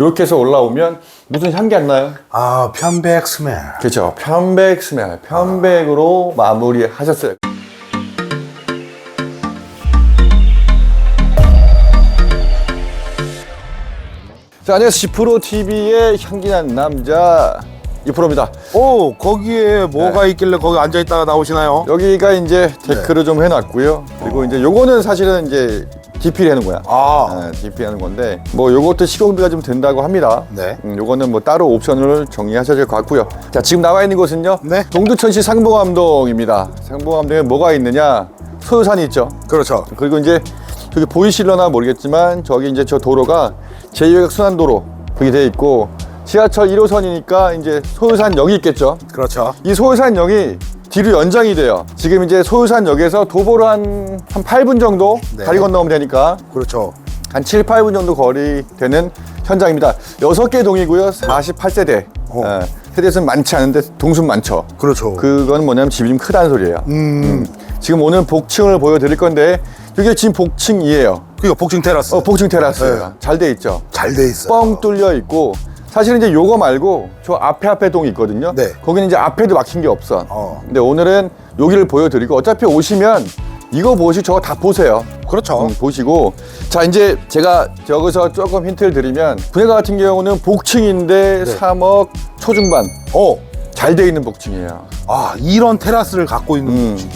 이렇게 해서 올라오면 무슨 향기 안 나요? 아, 편백 스멜. 그렇죠. 편백 스멜, 편백으로 마무리 하셨어요. 자, 안녕하세요. 지프로 TV의 향기난 남자 이프로입니다. 오, 거기에 뭐가 있길래 거기 앉아 있다가 나오시나요? 여기가 이제 데크를 좀 해놨고요. 그리고 이제 요거는 사실은 이제 DP를 하는 거야. 아, 네, DP 하는 건데 뭐 요것도 시공비가 좀 된다고 합니다. 네. 음, 요거는 뭐 따로 옵션을 정리하셔야 될 것 같고요. 자, 지금 나와 있는 곳은요. 네. 동두천시 상봉암동입니다. 상봉암동에 뭐가 있느냐? 소요산이 있죠. 그렇죠. 그리고 이제 저기 보이실려나 모르겠지만 저기 이제 저 도로가 제2외곽 순환도로 그게 돼 있고 지하철 1호선이니까 이제 소요산역이 있겠죠. 그렇죠. 이 소요산역이 뒤로 연장이 돼요. 지금 이제 소요산역에서 도보로 한, 한 8분 정도 네. 다리 건너면 되니까 그렇죠. 한 7, 8분 정도 거리 되는 현장입니다. 6개 동이고요. 48세대. 어. 세대수는 많지 않은데 동수는 많죠. 그렇죠. 그건 뭐냐면 집이 좀 크다는 소리예요. 음. 지금 오늘 복층을 보여드릴 건데 이게 지금 복층이에요. 그니까 복층 테라스. 어, 복층 테라스. 네. 잘돼 있죠. 잘 돼 있어요. 뻥 뚫려 있고 사실은 이제 요거 말고 저 앞에 앞에 동이 있거든요. 네. 거기는 이제 앞에도 막힌 게 없어. 어. 근데 오늘은 여기를 보여드리고 어차피 오시면 이거 보시 저거 다 보세요. 그렇죠. 음, 보시고 자 이제 제가 여기서 조금 힌트를 드리면 분해가 같은 경우는 복층인데 네. 3억 초중반 어, 잘 돼 있는 복층이에요. 아, 이런 테라스를 갖고 있는 음.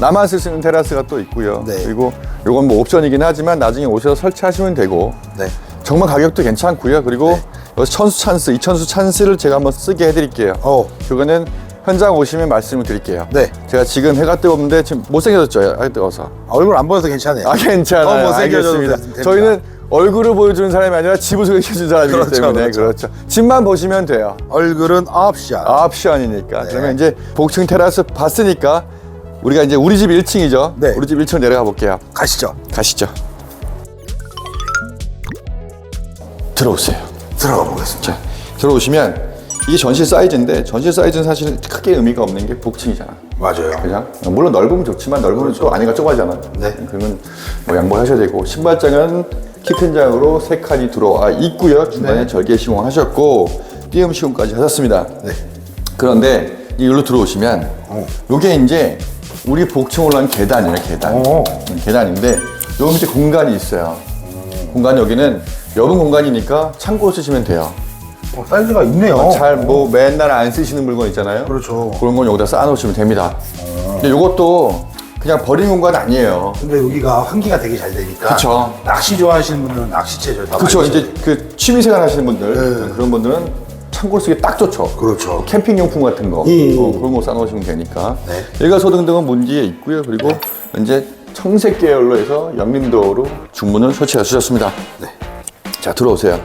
나만 쓸수 있는 테라스가 또 있고요. 네. 그리고 요건 뭐 옵션이긴 하지만 나중에 오셔서 설치하시면 되고 네. 정말 가격도 괜찮고요. 그리고 여기 천수 찬스, 이천수 찬스를 제가 한번 쓰게 해드릴게요. 어, 그거는 현장 오시면 말씀을 드릴게요. 네. 제가 지금 해가 뜨겁는데 지금 못생겨졌죠? 해가 뜨거워서. 아, 얼굴 안 보여서 괜찮아요. 아 괜찮아요. 어. 됩니다. 저희는 얼굴을 보여주는 사람이 아니라 집을 소개해주는 사람이기 그렇죠, 때문에 그렇죠. 그렇죠. 집만 보시면 돼요. 얼굴은 옵션. 옵션이니까. 네. 그러면 이제 복층 테라스 봤으니까 우리가 이제 우리 집 1층이죠. 네. 우리 집 1층 내려가 볼게요. 가시죠. 가시죠. 들어오세요. 들어가 보겠습니다. 자, 들어오시면 이게 전실 사이즈인데 전실 사이즈는 사실은 크게 의미가 없는 게 복층이잖아. 맞아요. 그냥 물론 넓으면 좋지만 넓으면 또 안에가 좁아지잖아. 네. 그러면 뭐 양보하셔야 되고 신발장은 키큰 장으로 세 칸이 들어와 있고요. 중간에 네. 절개 시공하셨고 띄움 시공까지 하셨습니다. 네. 그런데 이걸로 들어오시면 어. 요게 이제 우리 복층 올라간 계단이에요. 계단. 어. 음, 계단인데 요 밑에 공간이 있어요. 공간 여기는 넓은 공간이니까 창고로 쓰시면 돼요. 어, 사이즈가 있네요. 잘 뭐 맨날 안 쓰시는 물건 있잖아요. 그렇죠. 그런 건 여기다 쌓아놓으시면 됩니다. 근데 이것도 그냥 버린 공간 아니에요. 근데 여기가 환기가 되게 잘 되니까. 그쵸. 낚시 좋아하시는 분들은 낚시채죠. 다 그렇죠. 이제 그 취미생활 하시는 분들 그런 분들은 창고 쓰기 딱 좋죠. 그렇죠. 캠핑 용품 같은 거 음. 어, 그런 거 쌓아놓으시면 되니까. 네. 일가소등 등은 문지에 있고요. 그리고 이제 청색 계열로 해서 영림도로 중문을 설치해 주셨습니다. 네. 자 들어오세요.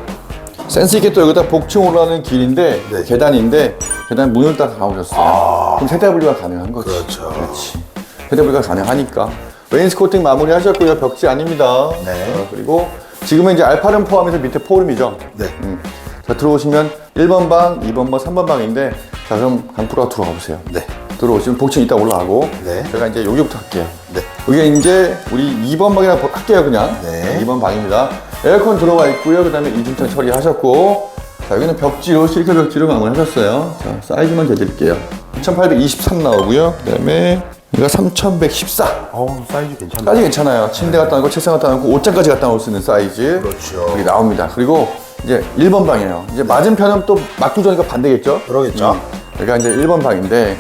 센스 있게 또 여기다 복층 올라가는 길인데 네. 계단인데 계단 문을 딱 감으셨어요. 그럼 세대 분리가 가능한 거지. 그렇죠. 그렇지. 세대 분리가 가능하니까 웨인스코팅 마무리 하셨고요. 벽지 아닙니다. 네. 어, 그리고 지금은 이제 알파름 포함해서 밑에 포름이죠. 네. 음. 자 들어오시면 1번 방, 2번 방, 3번 방인데 자 그럼 강프로가 들어가 보세요. 네. 들어오시면 복층 이따 올라가고 네. 제가 이제 여기부터 할게요. 네. 여기 이제 우리 2번 방이랑 할게요 그냥 네. 2번 방입니다 에어컨 들어와 있고요 그 다음에 이중창 처리하셨고 자 여기는 벽지로 실크 벽지로 마무리하셨어요 자 사이즈만 재드릴게요 1823 나오고요 그 다음에 여기가 3114 어, 사이즈 괜찮네. 사이즈 괜찮아요 침대 갖다 놓고 책상 갖다 놓고 옷장까지 갖다 놓을 수 있는 사이즈 그렇죠. 여기 나옵니다 그리고 이제 1번 방이에요 이제 맞은편은 또 막구조니까 반대겠죠 그러겠죠. 음. 여기가 이제 1번 방인데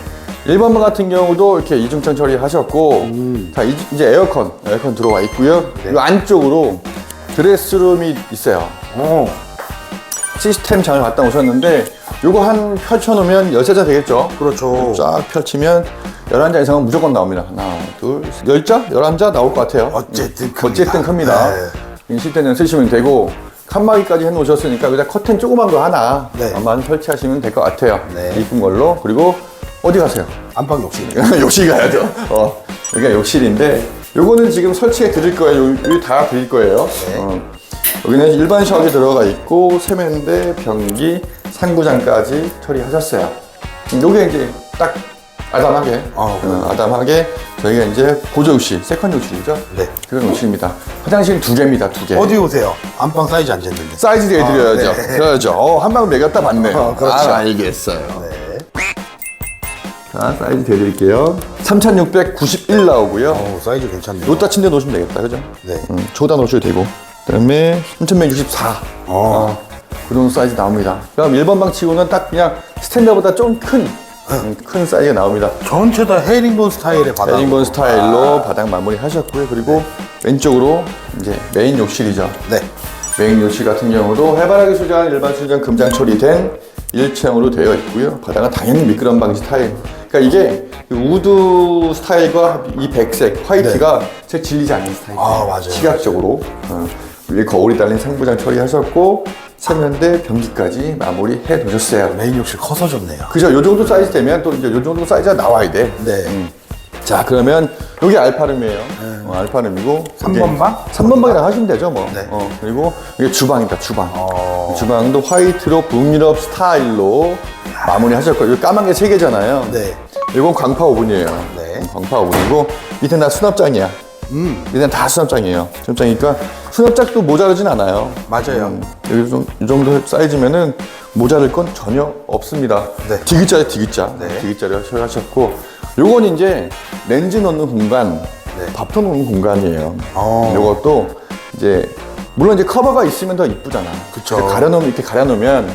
1번 방 같은 경우도 이렇게 이중창 처리하셨고 음. 자 이- 이제 에어컨 에어컨 들어와 있고요 네. 이 안쪽으로 드레스룸이 있어요 어, 시스템 장을 갖다 오셨는데 요거 한 펼쳐놓으면 13자 되겠죠 그렇죠. 쫙 펼치면 11자 이상은 무조건 나옵니다 하나 둘 10자? 11자 나올 것 같아요 어쨌든 음, 큽니다. 어쨌든 큽니다 네. 시스템을 쓰시면 되고 칸막이까지 해놓으셨으니까 여기다 커튼 조그만 거 하나 네. 만 설치하시면 될 것 같아요 네. 이쁜 걸로 그리고 어디 가세요? 안방 욕실. 욕실 가야죠. 어, 여기가 욕실인데 요거는 지금 설치해 드릴 거예요. 요- 여기 다 드릴 거예요. 네. 어, 여기는 일반 샤워기 들어가 있고 세면대, 변기, 상부장까지 처리하셨어요. 음, 요게 이제 딱 아담하게, 어, 어, 아담하게 저희가 이제 보조 욕실, 세컨 욕실이죠. 네. 그런 욕실입니다. 화장실 두 개입니다, 두 개. 어디 오세요? 안방 사이즈 안 쟀는데. 사이즈 내드려야죠. 아, 네. 그렇죠. 어, 한방 매겼다 봤네. 어, 그렇죠. 아, 알겠어요. 네. 자, 사이즈 대드릴게요. 3691 나오고요. 어, 사이즈 괜찮네요. 로따 침대 놓으시면 되겠다, 그죠? 네. 음, 조다 놓으셔도 되고. 그 다음에 3164. 어. 그 정도 사이즈 나옵니다. 그럼 1번 방 치고는 딱 그냥 스탠다보다 좀 큰, 음, 큰 사이즈가 나옵니다. 전체 다 헤링본 스타일의 바닥. 베링본 스타일로 바닥 마무리 하셨고요. 그리고 왼쪽으로 이제 메인 욕실이죠. 네. 메인 욕실 같은 경우도 해바라기 수전, 일반 수전 금장 처리된 일체형으로 되어 있고요. 바닥은 당연히 미끄럼 방지 타일. 그러니까 이게 이 우드 스타일과 이 백색, 화이트가 제 질리지 않는 스타일. 아, 맞아요. 시각적으로. 어, 위에 거울이 달린 상부장 처리하셨고, 세면대 변기까지 마무리해 두셨어요. 메인 욕실 커서 좋네요. 그죠? 요 정도 사이즈 되면 또 이제 요 정도 사이즈가 나와야 돼. 네. 자, 그러면 여기 알파룸이에요. 어, 알파룸이고. 삼 이게 번 방? 삼번 방이라고 하시면 되죠, 뭐. 네. 어, 그리고 이게 주방이다, 주방. 어. 주방도 화이트로 북유럽 스타일로 마무리 하셨고, 여기 까만 게 세 개잖아요. 네. 이건 광파 오븐이에요. 네. 음, 광파 오븐이고, 밑에는 다 수납장이야. 음. 밑에는 다 수납장이에요. 수납장이니까 수납장도 모자르진 않아요. 맞아요. 음, 여기 좀, 이 정도 사이즈면은 모자랄 건 전혀 없습니다. 네. 디귿자에 디귿자. 네. 디귿자를 하셨고, 요건 이제 렌즈 넣는 공간, 네. 밥통 넣는 공간이에요. 어. 요것도 이제, 물론 이제 커버가 있으면 더 이쁘잖아. 그쵸. 가려놓으면, 이렇게 가려놓으면,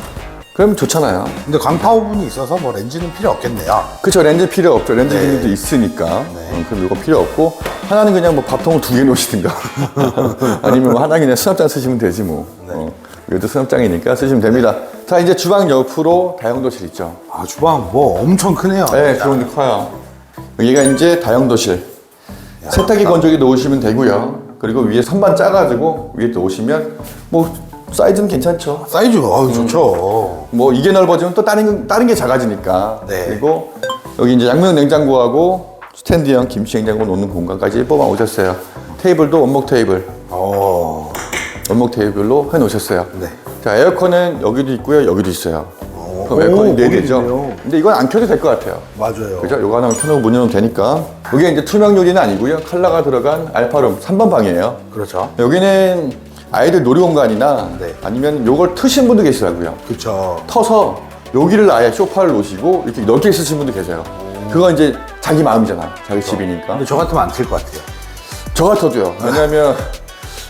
그러면 좋잖아요. 근데 광파 오븐이 있어서 뭐 렌즈는 필요 없겠네요. 그쵸, 렌즈 필요 없죠. 렌즈 네. 기능도 있으니까. 네. 어, 그럼 이거 필요 없고, 하나는 그냥 뭐 밥통을 두 개 놓으시든가. 아니면 뭐 하나 그냥 수납장 쓰시면 되지 뭐. 네. 어, 이것도 수납장이니까 쓰시면 됩니다. 자, 이제 주방 옆으로 다용도실 있죠. 아, 주방 뭐 엄청 크네요. 네, 주방도 커요. 여기가 이제 다용도실. 세탁기 건조기 놓으시면 되고요. 그리고 위에 선반 짜가지고 위에 놓으시면 뭐 사이즈는 괜찮죠. 사이즈가 음. 어우, 좋죠. 뭐 이게 넓어지면 또 다른 다른 게 작아지니까. 네. 그리고 여기 이제 양면 냉장고하고 스탠드형 김치 냉장고 놓는 공간까지 뽑아 오셨어요. 테이블도 원목 테이블, 어. 원목 테이블로 해 놓으셨어요. 네. 자 에어컨은 여기도 있고요, 여기도 있어요. 오, 그럼 에어컨이 네 대죠. 근데 이건 안 켜도 될 것 같아요. 맞아요. 그죠? 요거 하나만 켜놓고 문 열면 되니까. 여기 이제 투명 유리는 아니고요. 컬러가 들어간 알파룸 3번 방이에요. 그렇죠. 여기는 아이들 놀이공간이나 네. 아니면 요걸 트신 분도 계시더라고요. 그렇죠. 터서 여기를 아예 소파를 놓으시고 이렇게 넓게 쓰신 분도 계세요. 그거 이제 자기 마음이잖아. 자기 집이니까. 근데 저 같으면 안 틀 것 같아요. 저 같아도요. 왜냐면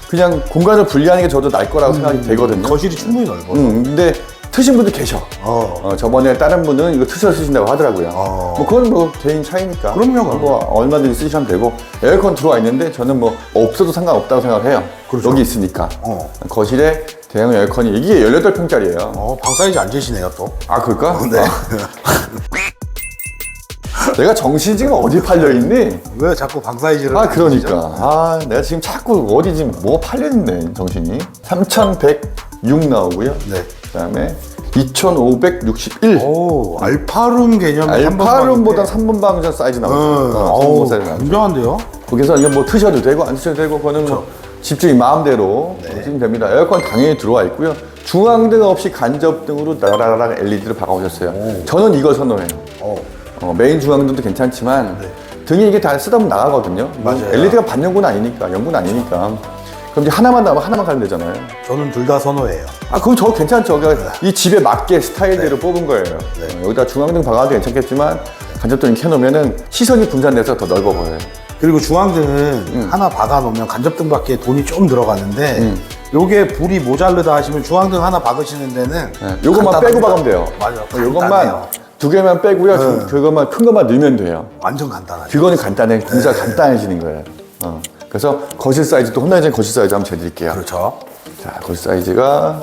그냥 공간을 분리하는 게 저도 날 거라고 생각이 되거든요. 거실이 충분히 넓어요. 음, 근데 트신 분도 계셔. 어. 어, 저번에 다른 분은 이거 트셔 쓰신다고 하더라고요. 어. 뭐 그건 뭐 개인 차이니까. 그럼요, 그럼요. 뭐 얼마든지 쓰시면 되고 에어컨 들어와 있는데 저는 뭐 없어도 상관없다고 생각을 해요. 그렇죠. 여기 있으니까. 어. 거실에 대형 에어컨이 이게 18평짜리예요. 어, 방 사이즈 안 재시네요, 또. 아 그럴까? 네. 내가 정신이 지금 어디 팔려 있니? 왜 자꾸 방 사이즈를. 아? 그러니까 아 내가 지금 자꾸 어디 지금 뭐 팔려 있네 정신이 3106 나오고요. 네. 그다음에 2561 오, 알파룸 개념 알파룸보다 3번 방전 사이즈 나오죠. 어, 어우, 3번 사이즈 나오죠. 굉장한데요? 거기서 이거 뭐 트셔도 되고 안 트셔도 되고 그거는 뭐 집주인 마음대로 네. 쓰시면 됩니다. 에어컨 당연히 들어와 있고요. 중앙등 없이 간접등으로 나라라라 LED를 박아오셨어요. 저는 이걸 선호해요. 어. 어, 메인 중앙등도 괜찮지만 등이 이게 다 쓰다 보면 나가거든요. 네. 맞아요. LED가 반영군 아니니까, 영군 아니니까. 그럼 이제 하나만 나면 하나만 가면 되잖아요. 저는 둘 다 선호해요. 아, 그건 저 괜찮죠. 그러니까 이 집에 맞게 스타일대로 뽑은 거예요. 네. 어, 여기다 중앙등 박아도 괜찮겠지만 간접등이 켜놓으면은 시선이 분산돼서 더 넓어 보여요. 그리고 중앙등은 음. 하나 박아놓으면 간접등 밖에 돈이 좀 들어가는데 요게 불이 모자르다 하시면 중앙등 하나 박으시는 데는 네, 요것만 간단합니다. 빼고 박으면 돼요. 맞아요. 어, 요것만 간단해요. 두 개만 빼고요. 저- 네. 그것만 큰 것만 넣으면 돼요. 완전 간단하죠. 그거는 간단해. 공사가 네. 간단해지는 거예요. 어. 그래서 거실 사이즈도 혼나진 거실 사이즈 한번 재드릴게요. 그렇죠. 자, 거실 사이즈가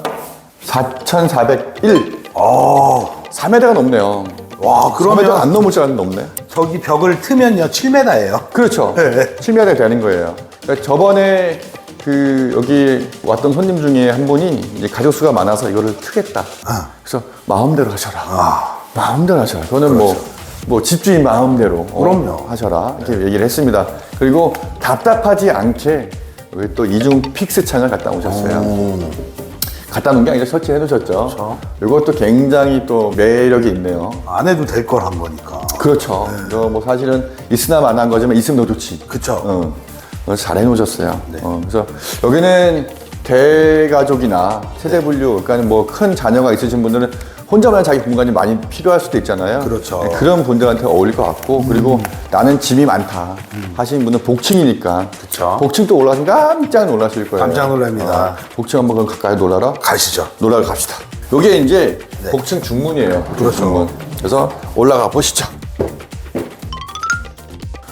4,401. 어, 4m가 넘네요. 와, 4m 그러면 안 넘을 줄 알았는데 넘네. 저기 벽을 트면요 7m예요. 그렇죠. 네. 7m가 되는 거예요. 그러니까 저번에 그 여기 왔던 손님 중에 한 분이 이제 가족 수가 많아서 이거를 크겠다. 아. 그래서 마음대로 하셔라. 마음대로 하셔라. 그거는 뭐, 뭐 집주인 마음대로 어, 그렇죠. 그럼요. 하셔라. 이렇게 얘기를 했습니다. 그리고 답답하지 않게 여기 또 이중 픽스 창을 갖다 오셨어요. 갖다 놓은 게 아니라 설치해 놓으셨죠. 이것도 굉장히 또 매력이 있네요. 안 해도 될 걸 한 거니까. 그렇죠. 이거 뭐 사실은 있으나 마나한 거지만 있으면 더 좋지. 그쵸. 어, 어, 잘 해놓으셨어요. 어, 그래서 여기는 대가족이나 세대 분류, 그러니까 뭐 큰 자녀가 있으신 분들은 혼자만 자기 공간이 많이 필요할 수도 있잖아요. 그렇죠. 네, 그런 분들한테 어울릴 것 같고, 그리고 나는 짐이 많다 하시는 분은 복층이니까. 그쵸. 복층 또 올라가시면 깜짝 놀라실 거예요. 깜짝 놀랍니다. 어, 복층 한번 그럼 가까이 놀라라? 가시죠. 놀러 갑시다. 요게 이제 복층 중문이에요. 복층 그렇죠. 중문. 그래서 올라가 보시죠.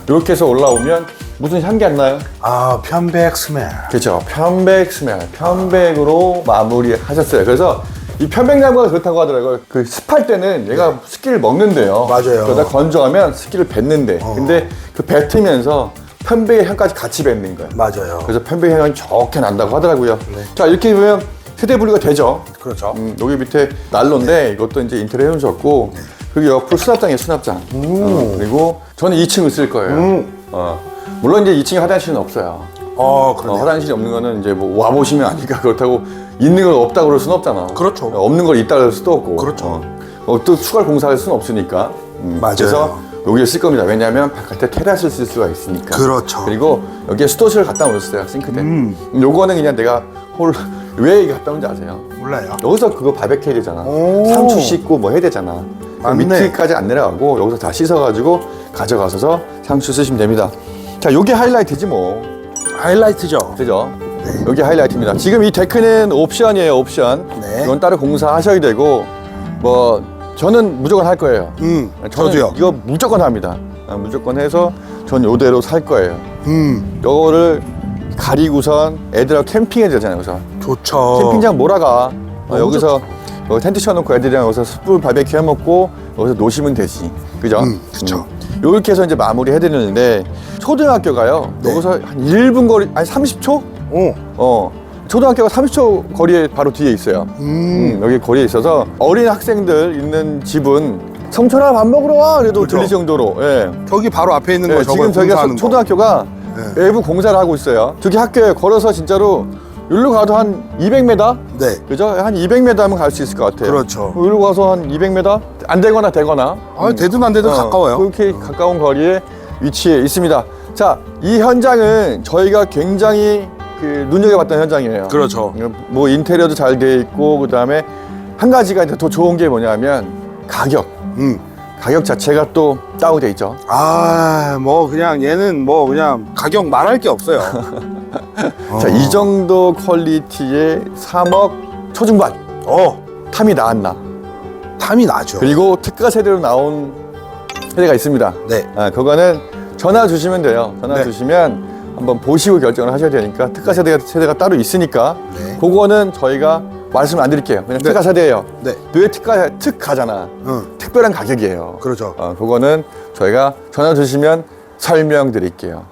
이렇게 해서 올라오면 무슨 향기 안 나요? 아, 편백 스멜. 그렇죠. 편백 스멜. 편백으로 마무리하셨어요. 그래서 이 편백나무가 그렇다고 하더라고요. 그 습할 때는 얘가 습기를 먹는데요. 네. 맞아요. 어. 그러다 건조하면 습기를 뱉는데. 근데 그 뱉으면서 편백의 향까지 같이 뱉는 거예요. 맞아요. 그래서 편백 향이 좋게 난다고 하더라고요. 자 이렇게 보면 세대 분리가 되죠. 그렇죠. 음, 여기 밑에 난로인데 이것도 이제 인테리어 해놓으셨고 그리고 옆으로 수납장이에요 수납장. 어, 그리고 저는 2층을 쓸 거예요. 어, 물론 이제 2층에 화장실은 없어요. 어, 어, 그러네. 화장실이 없는 거는 이제 뭐 와보시면 아니까 그렇다고 있는 걸 없다 그럴 수는 없잖아. 그렇죠. 어, 없는 걸 있다 그럴 수도 없고. 그렇죠. 어, 어, 또 추가 공사할 수는 없으니까. 음, 맞아요. 그래서 여기에 쓸 겁니다. 왜냐하면 바깥에 테라스를 쓸 수가 있으니까. 그렇죠. 그리고 여기에 수도실을 갖다 놓으셨어요. 싱크대. 음. 요거는 그냥 내가 홀, 왜 이게 갖다 놓은지 아세요? 몰라요. 여기서 그거 바베큐 해야 되잖아. 오. 상추 씻고 뭐 해야 되잖아. 밑에까지 안 내려가고 여기서 다 씻어가지고 가져가셔서 상추 쓰시면 됩니다. 자, 요게 하이라이트지 뭐. 하이라이트죠. 그죠? 여기 하이라이트입니다. 지금 이 데크는 옵션이에요, 옵션. 네. 이건 따로 공사하셔야 되고, 뭐, 저는 무조건 할 거예요. 음, 저는 저도요. 이거 무조건 합니다. 아, 무조건 해서 전 요대로 살 거예요. 음, 요거를 가리고선 애들하고 캠핑해야 되잖아요, 여기서. 좋죠. 캠핑장 몰아가. 어, 너무 여기서 여기 텐트 쳐놓고 애들이랑 여기서 숯불 바베큐 해먹고 여기서 노시면 되지. 그죠? 음, 그쵸. 음. 요렇게 해서 이제 마무리 해드리는데 초등학교가요. 네. 여기서 한 1분 거리, 아니 30초? 오, 어. 초등학교가 30초 거리에 바로 뒤에 있어요. 음, 음, 여기 거리에 있어서 어린 학생들 있는 집은 성철아 밥 먹으러 와 그래도 그죠. 들릴 정도로 예. 저기 바로 앞에 있는 예, 거 지금 공사하는 거. 초등학교가 네. 외부 공사를 하고 있어요 저기 학교에 걸어서 진짜로 여기로 가도 한 200m 네, 그죠? 한 200m 하면 갈 수 있을 것 같아요 그렇죠. 여기로 가서 한 200m 안 되거나 되거나 아, 되든 안 되든 어, 가까워요. 그렇게 가까운 거리에 위치해 있습니다 자 이 현장은 저희가 굉장히 그 눈여겨봤던 현장이에요 그렇죠. 뭐 인테리어도 잘 돼 있고 그다음에 한 가지가 이제 더 좋은 게 뭐냐면 가격. 음. 가격 자체가 또 다운돼 있죠. 아, 뭐 그냥 얘는 뭐 그냥 가격 말할 게 없어요. 자, 이 정도 퀄리티의 3억 초중반 어, 탐이 나왔나? 탐이 나죠. 그리고 특가 세대로 나온 세대가 있습니다. 네, 아, 그거는 전화 주시면 돼요. 전화 네. 주시면 한번 보시고 결정을 하셔야 되니까 특가 세대가 세대가 따로 있으니까 네. 그거는 저희가 말씀 안 드릴게요. 그냥 네. 특가 세대예요. 네, 왜 특가 특가잖아. 응, 특별한 가격이에요. 그렇죠. 어, 그거는 저희가 전화 주시면 설명드릴게요.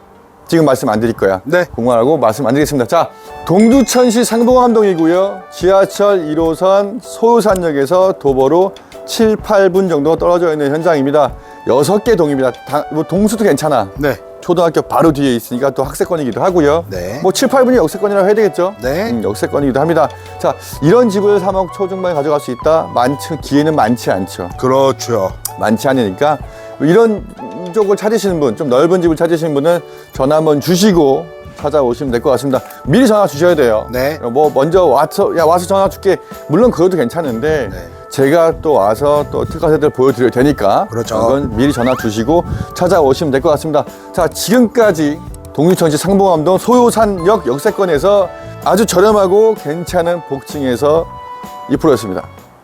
지금 말씀 안 드릴 거야. 네. 공부하고 말씀 안 드리겠습니다. 자, 동두천시 상봉암동이고요. 지하철 1호선 소유산역에서 도보로 7, 8분 정도 떨어져 있는 현장입니다. 여섯 개 동입니다. 다- 뭐 동수도 괜찮아. 네, 초등학교 바로 뒤에 있으니까 또 학세권이기도 하고요. 네. 뭐 7, 8분이 역세권이라고 해야 되겠죠? 네. 음, 역세권이기도 합니다. 자, 이런 집을 3억 초중반에 가져갈 수 있다? 많지, 기회는 많지 않죠. 그렇죠. 많지 않으니까 이런 쪽을 찾으시는 분, 좀 넓은 집을 찾으시는 분은 전화 한번 주시고 찾아오시면 될 것 같습니다. 미리 전화 주셔야 돼요. 네. 뭐 먼저 와서 야 와서 전화 줄게. 물론 그것도 괜찮은데 네. 제가 또 와서 또 특가 세대를 보여드릴 테니까 그렇죠. 그건 미리 전화 주시고 찾아오시면 될 것 같습니다. 자 지금까지 동유천시 상봉암동 소요산역 역세권에서 아주 저렴하고 괜찮은 복층에서 2%였습니다.